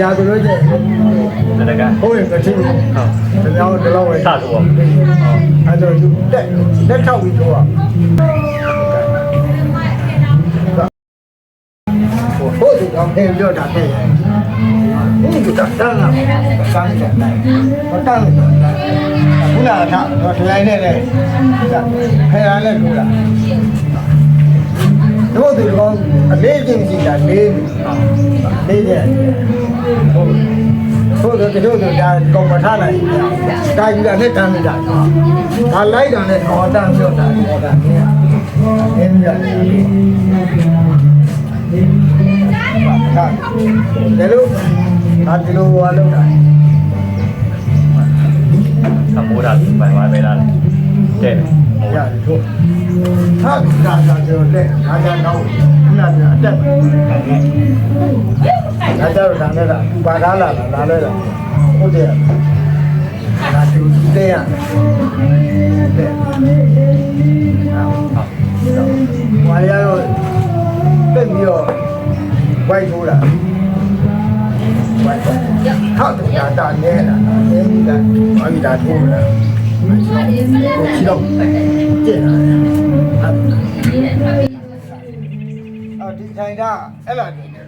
ရာသူတို့ကျတကယ်ဟိုးရကတိဟုတ်တရားတော့တော့ဝယ်စတော့ဟုတ်အဲ့တော့သူတက်လက်ထောက်ပြီးတော့ဟိုးဒီတော့ဖယ်ပြောတာတဲ့ဒီကတန်းလာတန်းတယ်ဘာတန်းလဲခုနကတော့ထိုင်နေတယ်ဖယ်ရလဲကူလားတို့ဒီကောင်အလေးချင်းစီတာလေးလေးတဲ့ဟုတ်ဟုတ် တယ်တို့တို့ဒါကောင်မထားနိုင်ဘူး။ဒါယူတာနဲ့တမ်းနေတာ။ဒါလိုက်တာနဲ့ကောင်တမ်းပြောတာ။ဒါကနင်း။နင်းရတယ်။ဟာ။ဒါလို့ဒါဒီလိုဝါလုံးတာသမိုးတာဒီပို င်ပါပဲလားတဲ့။ရတယ်တို့။ဟာဒါသာပြောတဲ့။ဒါကြောင့်တော့ခုနကအတက်ပဲ။ဒါကြောင့်ဒါနဲ့ကပါကားလာလာလာလဲလား။ဟုတ်တယ်။ဒါသူတဲ့ရတယ်။တဲ့။ဟုတ်ဝါရတော့တက်ပြီးတော့ဝိုက်ထိုးတာဝိုက်တော့ဟောက်တာတာနေတာအဲဒီကဘာကြီးတာထိုးတာကိုချီတော့ကျ င်လာတယ်